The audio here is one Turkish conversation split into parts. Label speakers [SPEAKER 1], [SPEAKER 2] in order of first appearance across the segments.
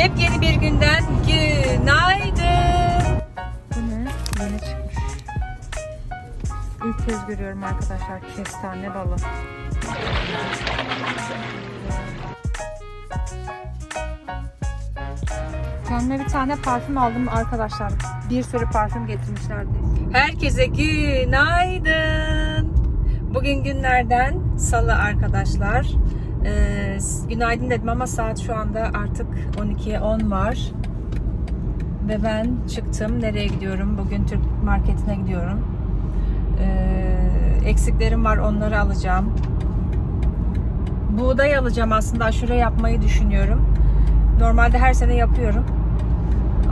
[SPEAKER 1] Yepyeni bir günden günaydın. Bu ne? Yeni çıkmış. İlk kez görüyorum arkadaşlar kestane balı. Kendime bir tane parfüm aldım arkadaşlar. Bir sürü parfüm getirmişlerdi. Herkese günaydın. Bugün günlerden salı arkadaşlar. Ee, günaydın dedim ama saat şu anda artık 12'ye 10 var. Ve ben çıktım. Nereye gidiyorum? Bugün Türk marketine gidiyorum. Ee, eksiklerim var onları alacağım. Buğday alacağım aslında aşure yapmayı düşünüyorum. Normalde her sene yapıyorum.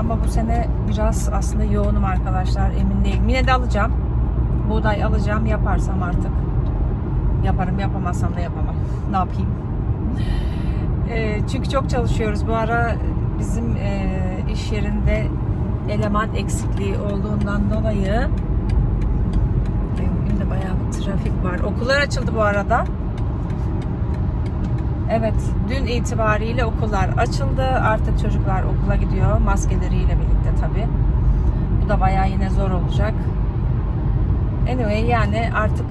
[SPEAKER 1] Ama bu sene biraz aslında yoğunum arkadaşlar. Emin değilim. Yine de alacağım. Buğday alacağım. Yaparsam artık. Yaparım. Yapamazsam da yapamam. Ne yapayım? E, çünkü çok çalışıyoruz. Bu ara bizim e, iş yerinde eleman eksikliği olduğundan dolayı bugün de bayağı bir trafik var. Okullar açıldı bu arada. Evet, dün itibariyle okullar açıldı. Artık çocuklar okula gidiyor maskeleriyle birlikte tabii. Bu da bayağı yine zor olacak. Anyway yani artık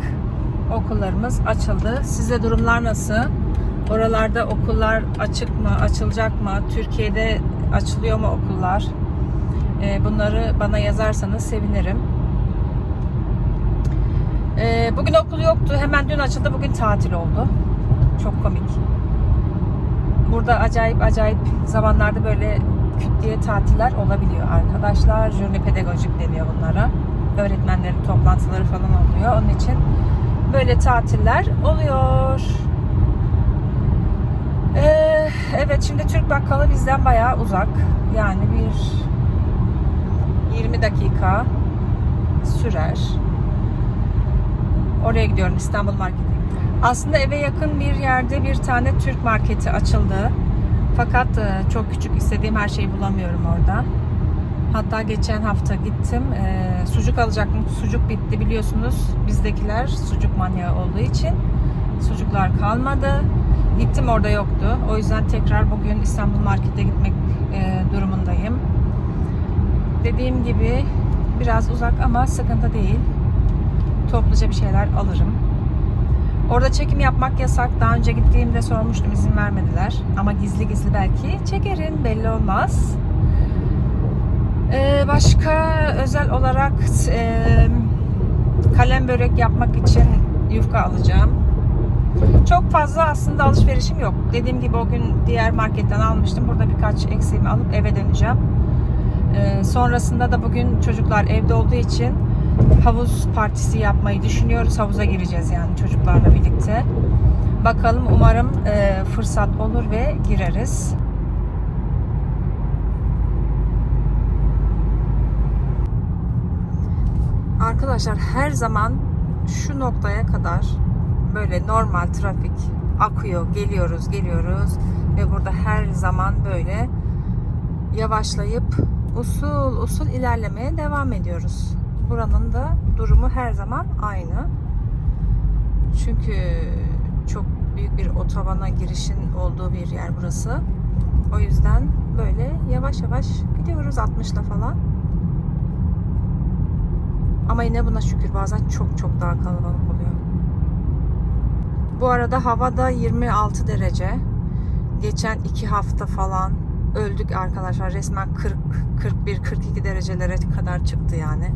[SPEAKER 1] okullarımız açıldı. Size durumlar nasıl? Oralarda okullar açık mı, açılacak mı? Türkiye'de açılıyor mu okullar? Ee, bunları bana yazarsanız sevinirim. Ee, bugün okul yoktu. Hemen dün açıldı. Bugün tatil oldu. Çok komik. Burada acayip acayip zamanlarda böyle küt diye tatiller olabiliyor arkadaşlar. Jürni pedagojik deniyor bunlara. Öğretmenlerin toplantıları falan oluyor. Onun için böyle tatiller oluyor. Ee, evet şimdi Türk bakkalı bizden bayağı uzak. Yani bir 20 dakika sürer. Oraya gidiyorum İstanbul Market'e. Aslında eve yakın bir yerde bir tane Türk marketi açıldı. Fakat e, çok küçük istediğim her şeyi bulamıyorum orada. Hatta geçen hafta gittim. e, sucuk alacaktım. Sucuk bitti biliyorsunuz. Bizdekiler sucuk manyağı olduğu için sucuklar kalmadı. Gittim orada yoktu. O yüzden tekrar bugün İstanbul Market'e gitmek e, durumundayım. Dediğim gibi biraz uzak ama sıkıntı değil. Topluca bir şeyler alırım. Orada çekim yapmak yasak. Daha önce gittiğimde sormuştum izin vermediler. Ama gizli gizli belki çekerim belli olmaz. Ee, başka özel olarak e, kalem börek yapmak için yufka alacağım. Çok fazla aslında alışverişim yok. Dediğim gibi o gün diğer marketten almıştım. Burada birkaç eksiğimi alıp eve döneceğim. Ee, sonrasında da bugün çocuklar evde olduğu için havuz partisi yapmayı düşünüyoruz. Havuza gireceğiz yani çocuklarla birlikte. Bakalım umarım e, fırsat olur ve gireriz. Arkadaşlar her zaman şu noktaya kadar böyle normal trafik akıyor. Geliyoruz, geliyoruz ve burada her zaman böyle yavaşlayıp usul usul ilerlemeye devam ediyoruz. Buranın da durumu her zaman aynı. Çünkü çok büyük bir otobana girişin olduğu bir yer burası. O yüzden böyle yavaş yavaş gidiyoruz 60'la falan. Ama yine buna şükür bazen çok çok daha kalabalık oluyor. Bu arada havada 26 derece. Geçen iki hafta falan öldük arkadaşlar. Resmen 40, 41, 42 derecelere kadar çıktı yani.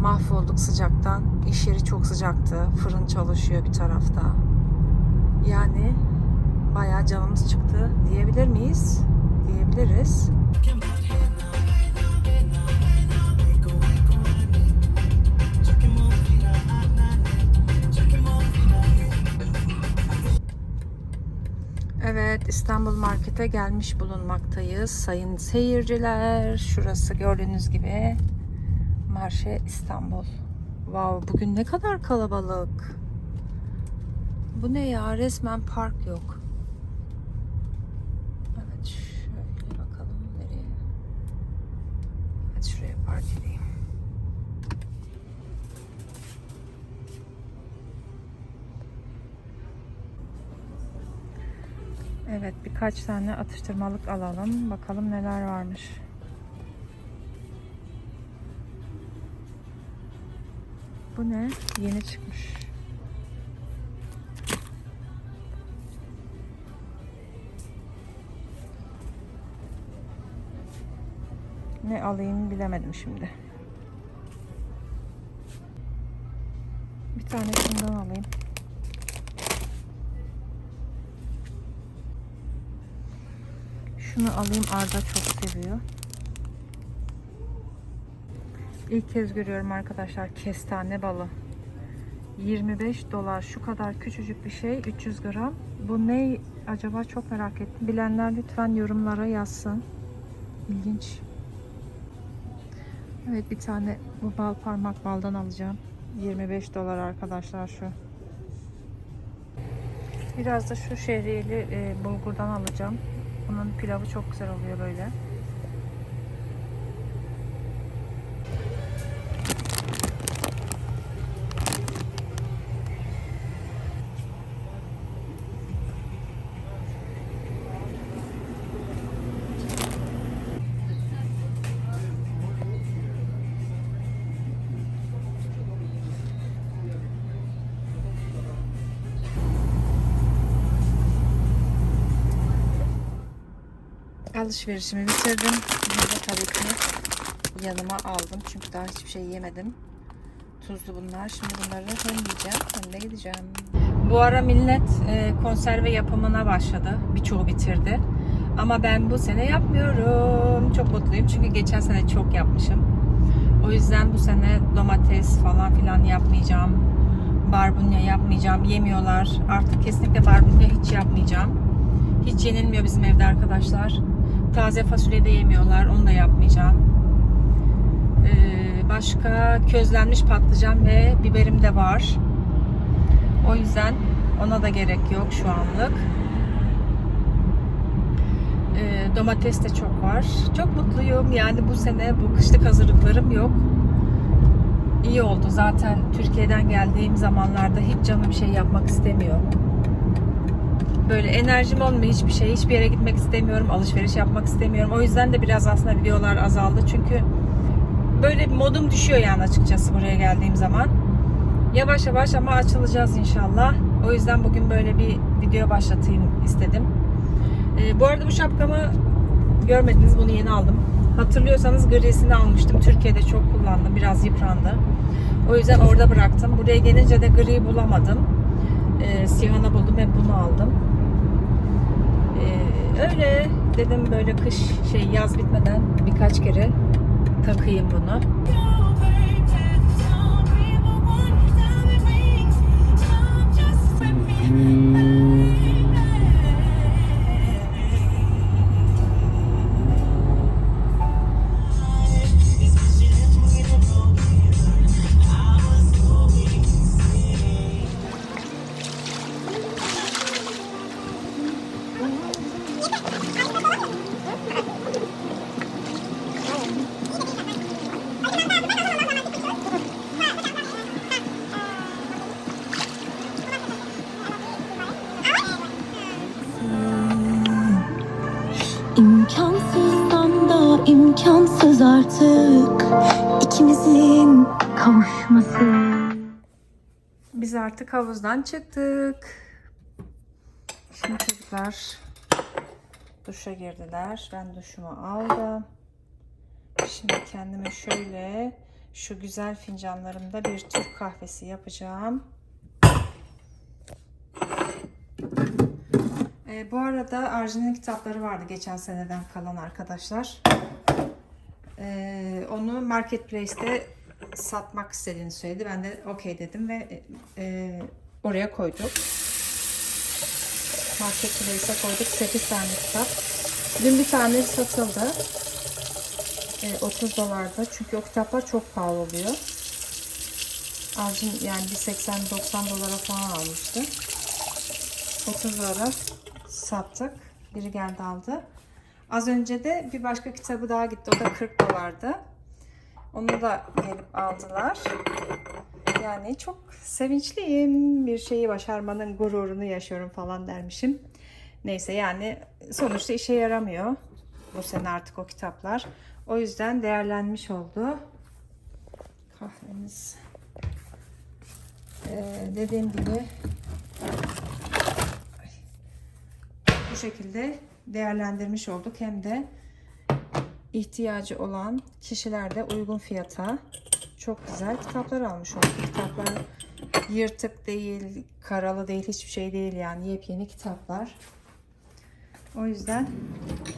[SPEAKER 1] Mahvolduk sıcaktan. İş yeri çok sıcaktı. Fırın çalışıyor bir tarafta. Yani bayağı canımız çıktı diyebilir miyiz? Diyebiliriz. İstanbul Market'e gelmiş bulunmaktayız. Sayın seyirciler. Şurası gördüğünüz gibi Marşe İstanbul. Wow, bugün ne kadar kalabalık. Bu ne ya? Resmen park yok. Evet şöyle bakalım nereye. Evet şuraya park edeyim. Evet birkaç tane atıştırmalık alalım. Bakalım neler varmış. Bu ne? Yeni çıkmış. Ne alayım bilemedim şimdi. Bir tane şundan alayım. Şunu alayım Arda çok seviyor. İlk kez görüyorum arkadaşlar kestane balı. 25 dolar şu kadar küçücük bir şey 300 gram. Bu ne acaba çok merak ettim. Bilenler lütfen yorumlara yazsın. İlginç. Evet bir tane bu bal parmak baldan alacağım. 25 dolar arkadaşlar şu. Biraz da şu şehriyeli e, bulgurdan alacağım. Bunun pilavı çok güzel oluyor böyle. Alışverişimi bitirdim. Burada tabii ki yanıma aldım. Çünkü daha hiçbir şey yemedim. Tuzlu bunlar. Şimdi bunları hem yiyeceğim hem de gideceğim. Bu ara millet e, konserve yapımına başladı. Birçoğu bitirdi. Ama ben bu sene yapmıyorum. Çok mutluyum çünkü geçen sene çok yapmışım. O yüzden bu sene domates falan filan yapmayacağım. Barbunya yapmayacağım. Yemiyorlar. Artık kesinlikle barbunya hiç yapmayacağım. Hiç yenilmiyor bizim evde arkadaşlar. Taze fasulye de yemiyorlar. Onu da yapmayacağım. Ee, başka közlenmiş patlıcan ve biberim de var. O yüzden ona da gerek yok şu anlık. Ee, domates de çok var. Çok mutluyum. Yani bu sene bu kışlık hazırlıklarım yok. İyi oldu. Zaten Türkiye'den geldiğim zamanlarda hiç canım şey yapmak istemiyor böyle enerjim olmuyor hiçbir şey. Hiçbir yere gitmek istemiyorum. Alışveriş yapmak istemiyorum. O yüzden de biraz aslında videolar azaldı. Çünkü böyle modum düşüyor yani açıkçası buraya geldiğim zaman. Yavaş yavaş ama açılacağız inşallah. O yüzden bugün böyle bir video başlatayım istedim. Ee, bu arada bu şapkamı görmediniz. Bunu yeni aldım. Hatırlıyorsanız grisini almıştım. Türkiye'de çok kullandım. Biraz yıprandı. O yüzden orada bıraktım. Buraya gelince de gri bulamadım. Ee, siyahını buldum ve bunu aldım. Öyle dedim böyle kış şey yaz bitmeden birkaç kere takayım bunu.
[SPEAKER 2] İmkansızdan imkansız artık ikimizin kavuşması.
[SPEAKER 1] Biz artık havuzdan çıktık. Şimdi çocuklar duşa girdiler. Ben duşumu aldım. Şimdi kendime şöyle şu güzel fincanlarımda bir Türk kahvesi yapacağım. Ee, bu arada Arjin'in kitapları vardı geçen seneden kalan arkadaşlar. Ee, onu Marketplace'te satmak istediğini söyledi. Ben de okey dedim ve e, oraya koyduk. Marketplace'e koyduk. 8 tane kitap. Dün bir tane satıldı. E, 30 dolarda. Çünkü o kitaplar çok pahalı oluyor. Arjin yani bir 80-90 dolara falan almıştı. 30 dolara sattık. Biri geldi aldı. Az önce de bir başka kitabı daha gitti. O da 40 dolardı. Onu da gelip aldılar. Yani çok sevinçliyim. Bir şeyi başarmanın gururunu yaşıyorum falan dermişim. Neyse yani sonuçta işe yaramıyor bu sene artık o kitaplar. O yüzden değerlenmiş oldu. Kahvemiz. Ee, dediğim gibi bu şekilde değerlendirmiş olduk. Hem de ihtiyacı olan kişiler de uygun fiyata çok güzel kitaplar almış olduk. Kitaplar yırtık değil, karalı değil, hiçbir şey değil yani yepyeni kitaplar. O yüzden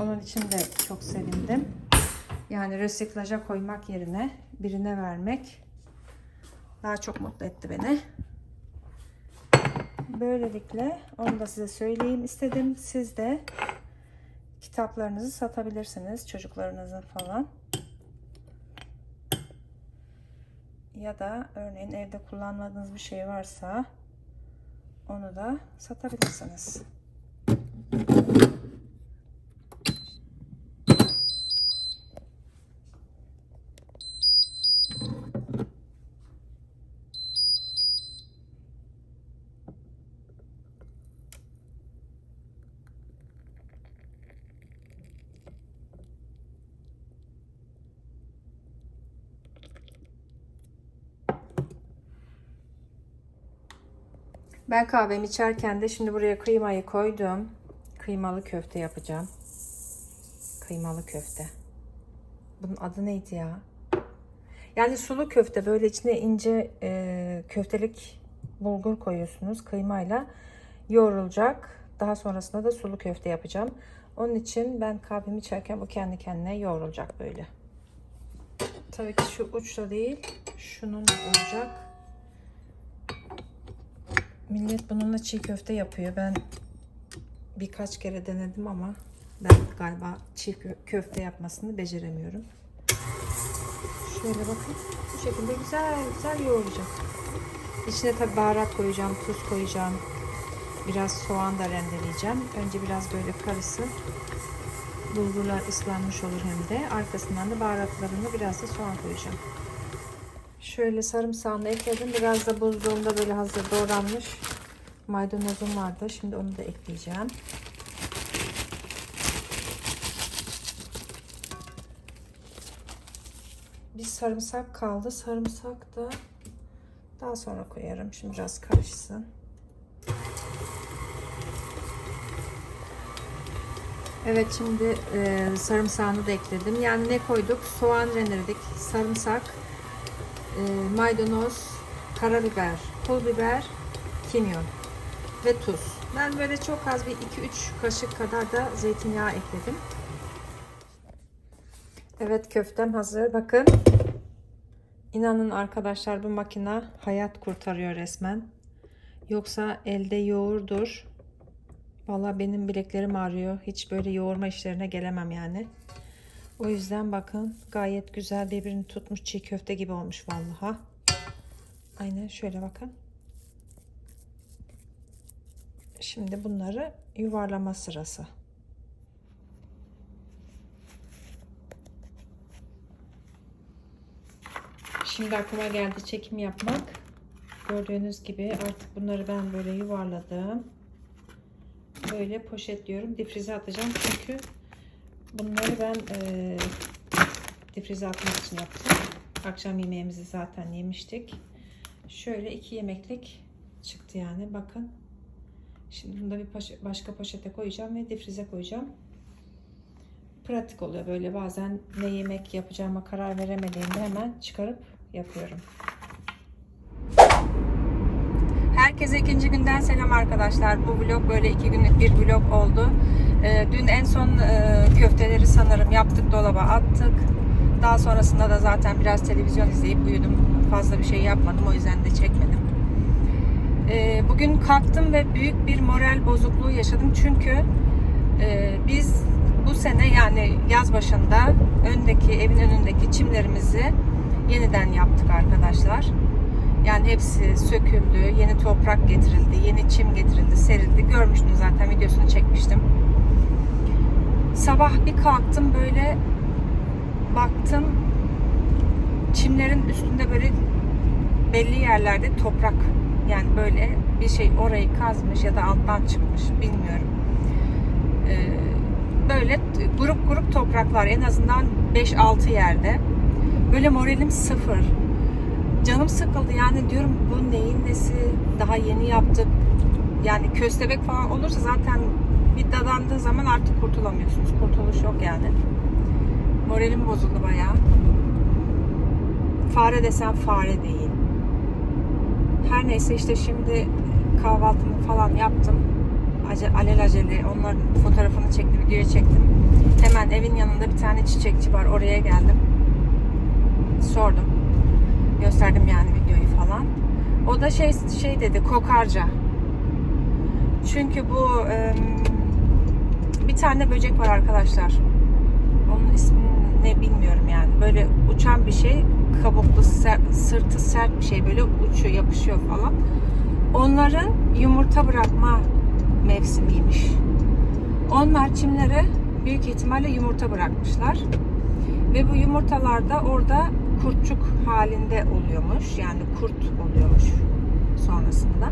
[SPEAKER 1] onun için de çok sevindim. Yani resiklaja koymak yerine birine vermek daha çok mutlu etti beni. Böylelikle onu da size söyleyeyim istedim. Siz de kitaplarınızı satabilirsiniz çocuklarınızın falan. Ya da örneğin evde kullanmadığınız bir şey varsa onu da satabilirsiniz. Ben kahvemi içerken de şimdi buraya kıymayı koydum. Kıymalı köfte yapacağım. Kıymalı köfte. Bunun adı neydi ya? Yani sulu köfte böyle içine ince e, köftelik bulgur koyuyorsunuz kıymayla yoğrulacak. Daha sonrasında da sulu köfte yapacağım. Onun için ben kahvemi içerken bu kendi kendine yoğrulacak böyle. Tabii ki şu uçla değil, şunun olacak. Millet bununla çiğ köfte yapıyor. Ben birkaç kere denedim ama ben galiba çiğ kö- köfte yapmasını beceremiyorum. Şöyle bakın. Bu şekilde güzel güzel yoğuracak. İçine tabi baharat koyacağım, tuz koyacağım. Biraz soğan da rendeleyeceğim. Önce biraz böyle karışsın. Bulgurlar ıslanmış olur hem de. Arkasından da baharatlarını biraz da soğan koyacağım. Şöyle sarımsağını ekledim. Biraz da buzluğumda böyle hazır doğranmış maydanozum vardı. Şimdi onu da ekleyeceğim. Bir sarımsak kaldı. Sarımsak da daha sonra koyarım. Şimdi biraz karışsın. Evet şimdi e, sarımsağını da ekledim. Yani ne koyduk? Soğan rendeledik. Sarımsak, e, maydanoz, karabiber, pul biber, kimyon ve tuz. Ben böyle çok az bir 2-3 kaşık kadar da zeytinyağı ekledim. Evet köftem hazır. Bakın. İnanın arkadaşlar bu makine hayat kurtarıyor resmen. Yoksa elde yoğurdur. Valla benim bileklerim ağrıyor. Hiç böyle yoğurma işlerine gelemem yani. O yüzden bakın gayet güzel birbirini tutmuş çiğ köfte gibi olmuş vallaha. Aynen şöyle bakın. Şimdi bunları yuvarlama sırası. Şimdi aklıma geldi çekim yapmak. Gördüğünüz gibi artık bunları ben böyle yuvarladım. Böyle poşetliyorum. Difrize atacağım çünkü bunları ben e, difrize atmak için yaptım. Akşam yemeğimizi zaten yemiştik. Şöyle iki yemeklik çıktı yani bakın. Şimdi bunu da bir poşet, başka poşete koyacağım ve difrize koyacağım. Pratik oluyor böyle bazen ne yemek yapacağıma karar veremediğimde hemen çıkarıp yapıyorum. Herkese ikinci günden selam arkadaşlar. Bu vlog böyle iki günlük bir vlog oldu. Ee, dün en son e, köfteleri sanırım yaptık dolaba attık. Daha sonrasında da zaten biraz televizyon izleyip uyudum. Fazla bir şey yapmadım o yüzden de çekmedim. Ee, bugün kalktım ve büyük bir moral bozukluğu yaşadım. Çünkü e, biz bu sene yani yaz başında öndeki evin önündeki çimlerimizi yeniden yaptık arkadaşlar. Yani hepsi söküldü, yeni toprak getirildi, yeni çim getirildi, serildi. Görmüştünüz zaten videosunu çekmiştim. Sabah bir kalktım böyle baktım çimlerin üstünde böyle belli yerlerde toprak yani böyle bir şey orayı kazmış ya da alttan çıkmış bilmiyorum. Ee, böyle grup grup topraklar en azından 5-6 yerde. Böyle moralim sıfır. Canım sıkıldı yani diyorum bu neyin nesi daha yeni yaptık. Yani köstebek falan olursa zaten bir dadandığı zaman artık kurtulamıyorsunuz. Kurtuluş yok yani. Moralim bozuldu bayağı. Fare desem fare değil. Her neyse işte şimdi kahvaltımı falan yaptım. Ace, alelacele onların fotoğrafını çektim, videoya çektim. Hemen evin yanında bir tane çiçekçi var. Oraya geldim. Sordum. Gösterdim yani videoyu falan. O da şey şey dedi, kokarca. Çünkü bu em, bir tane böcek var arkadaşlar. Onun ismini ne bilmiyorum yani. Böyle uçan bir şey, kabuklu, ser- sırtı sert bir şey böyle uçuyor, yapışıyor falan. Onların yumurta bırakma mevsimiymiş. Onlar çimlere büyük ihtimalle yumurta bırakmışlar. Ve bu yumurtalar da orada kurtçuk halinde oluyormuş. Yani kurt oluyormuş sonrasında.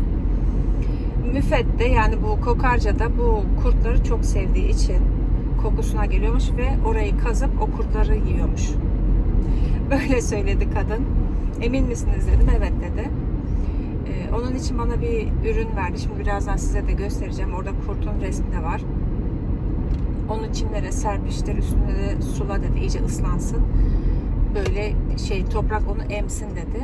[SPEAKER 1] Müfet de yani bu kokarca da bu kurtları çok sevdiği için kokusuna geliyormuş ve orayı kazıp o kurtları yiyormuş. Böyle söyledi kadın. Emin misiniz dedim. Evet dedi. Ee, onun için bana bir ürün verdi. Şimdi birazdan size de göstereceğim. Orada kurtun resmi de var. Onu çimlere serpiştir. Üstüne de sula dedi. iyice ıslansın. Böyle şey toprak onu emsin dedi.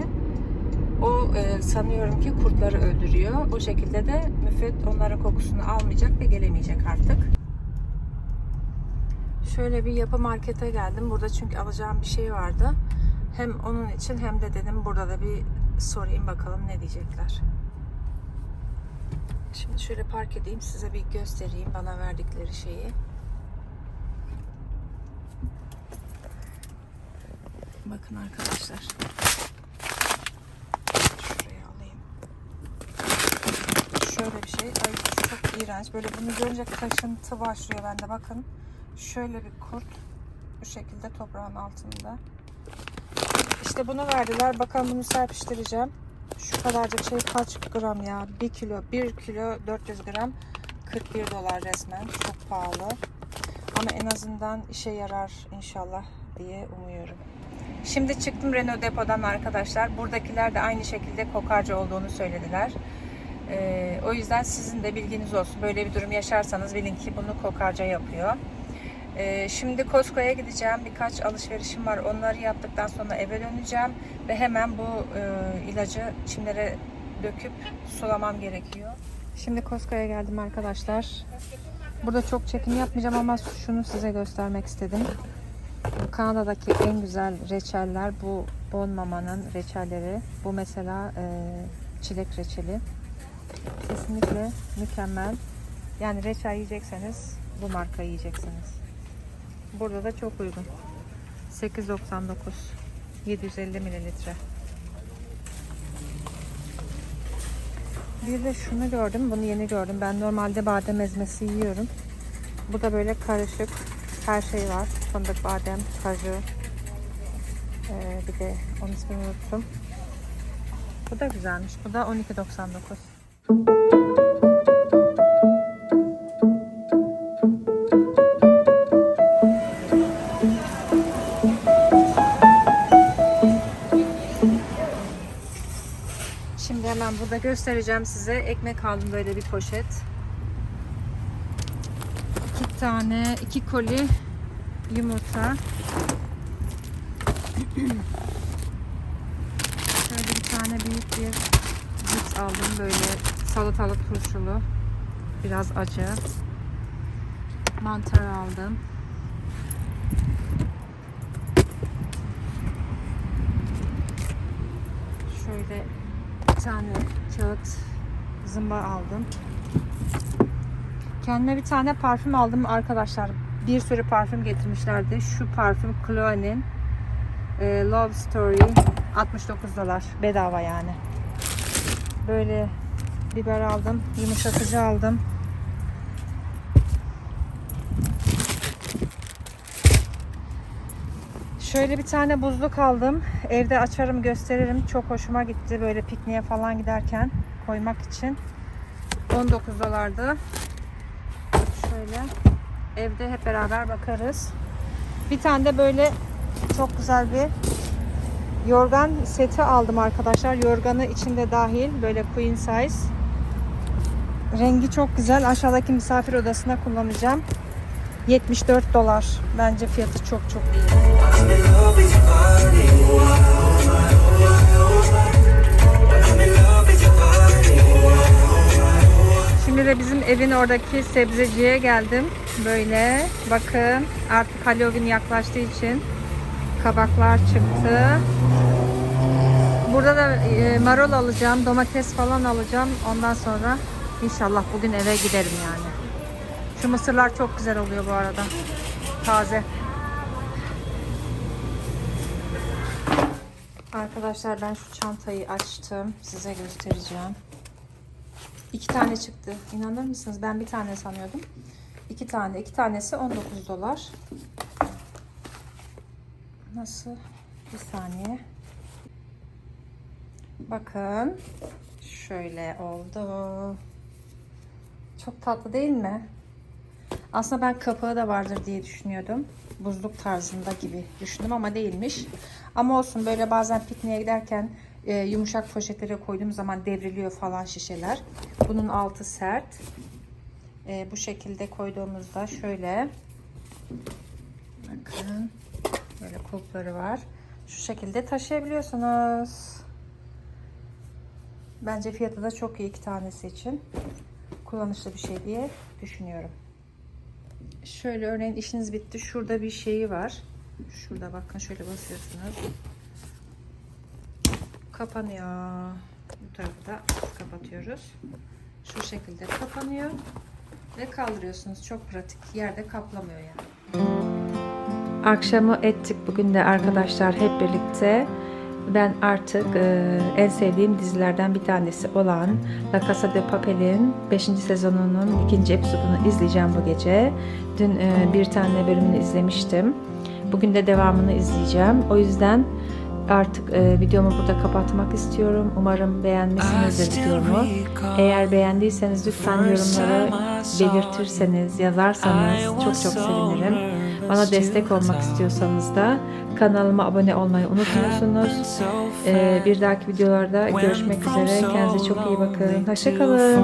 [SPEAKER 1] O e, sanıyorum ki kurtları öldürüyor. O şekilde de müfet onların kokusunu almayacak ve gelemeyecek artık. Şöyle bir yapı markete geldim. Burada çünkü alacağım bir şey vardı. Hem onun için hem de dedim burada da bir sorayım bakalım ne diyecekler. Şimdi şöyle park edeyim size bir göstereyim bana verdikleri şeyi. Bakın arkadaşlar. Şuraya alayım. Şöyle bir şey. Ay çok iğrenç. Böyle bunu görünce kaşıntı başlıyor bende. Bakın. Şöyle bir kurt. Bu şekilde toprağın altında. İşte bunu verdiler. Bakalım bunu serpiştireceğim. Şu kadarcık şey kaç gram ya? 1 kilo. 1 kilo 400 gram. 41 dolar resmen. Çok pahalı. Ama en azından işe yarar inşallah diye umuyorum. Şimdi çıktım Renault depodan arkadaşlar. Buradakiler de aynı şekilde kokarca olduğunu söylediler. Ee, o yüzden sizin de bilginiz olsun. Böyle bir durum yaşarsanız bilin ki bunu kokarca yapıyor. Ee, şimdi Costco'ya gideceğim. Birkaç alışverişim var. Onları yaptıktan sonra eve döneceğim. Ve hemen bu e, ilacı çimlere döküp sulamam gerekiyor. Şimdi Costco'ya geldim arkadaşlar. Burada çok çekim yapmayacağım ama şunu size göstermek istedim. Kanada'daki en güzel reçeller bu Bon Mama'nın reçelleri. Bu mesela e, çilek reçeli. Kesinlikle mükemmel. Yani reçel yiyecekseniz bu marka yiyeceksiniz. Burada da çok uygun. 8.99 750 mililitre. Bir de şunu gördüm. Bunu yeni gördüm. Ben normalde badem ezmesi yiyorum. Bu da böyle karışık. Her şey var. Fındık, badem, kaju. Ee, bir de onun ismini unuttum. Bu da güzelmiş. Bu da 12.99. Şimdi hemen burada göstereceğim size. Ekmek aldım böyle bir poşet. İki tane, iki koli yumurta. Şöyle bir tane büyük bir cips aldım böyle salatalık turşulu. Biraz acı. Mantar aldım. Şöyle bir tane kağıt zımba aldım. Kendime bir tane parfüm aldım arkadaşlar. Bir sürü parfüm getirmişlerdi. Şu parfüm Chloe'nin e, Love Story 69 dolar bedava yani. Böyle biber aldım, yumuşatıcı aldım. Şöyle bir tane buzluk aldım. Evde açarım gösteririm. Çok hoşuma gitti böyle pikniğe falan giderken koymak için. 19 dolardı. Şöyle. Evde hep beraber bakarız. Bir tane de böyle çok güzel bir yorgan seti aldım arkadaşlar. Yorganı içinde dahil böyle queen size. Rengi çok güzel. Aşağıdaki misafir odasına kullanacağım. 74 dolar. Bence fiyatı çok çok iyi. Şimdi de bizim evin oradaki sebzeciye geldim. Böyle bakın artık Halloween yaklaştığı için kabaklar çıktı. Burada da e, marul alacağım, domates falan alacağım. Ondan sonra inşallah bugün eve giderim yani. Şu mısırlar çok güzel oluyor bu arada. Taze. Arkadaşlar ben şu çantayı açtım. Size göstereceğim. İki tane çıktı. İnanır mısınız? Ben bir tane sanıyordum. İki tane. İki tanesi 19 dolar. Nasıl? Bir saniye. Bakın. Şöyle oldu. Çok tatlı değil mi? Aslında ben kapağı da vardır diye düşünüyordum. Buzluk tarzında gibi düşündüm ama değilmiş. Ama olsun böyle bazen pikniğe giderken e, yumuşak poşetlere koyduğum zaman devriliyor falan şişeler. Bunun altı sert. E, bu şekilde koyduğumuzda şöyle bakın böyle kulpları var. Şu şekilde taşıyabiliyorsunuz. Bence fiyatı da çok iyi iki tanesi için. Kullanışlı bir şey diye düşünüyorum. Şöyle örneğin işiniz bitti. Şurada bir şeyi var. Şurada bakın şöyle basıyorsunuz. Kapanıyor. Bu tarafı da kapatıyoruz. Şu şekilde kapanıyor. Ve kaldırıyorsunuz. Çok pratik. Yerde kaplamıyor yani. Akşamı ettik bugün de arkadaşlar hep birlikte. Ben artık e, en sevdiğim dizilerden bir tanesi olan La Casa de Papel'in 5. sezonunun 2. episodunu izleyeceğim bu gece. Dün e, bir tane bölümünü izlemiştim. Bugün de devamını izleyeceğim. O yüzden artık e, videomu burada kapatmak istiyorum. Umarım beğenmişsinizdir videomu. Eğer beğendiyseniz lütfen yorumlara belirtirseniz, yazarsanız çok çok sevinirim. Bana destek olmak istiyorsanız da kanalıma abone olmayı unutmuyorsunuz. Ee, bir dahaki videolarda görüşmek üzere. Kendinize çok iyi bakın. Hoşçakalın.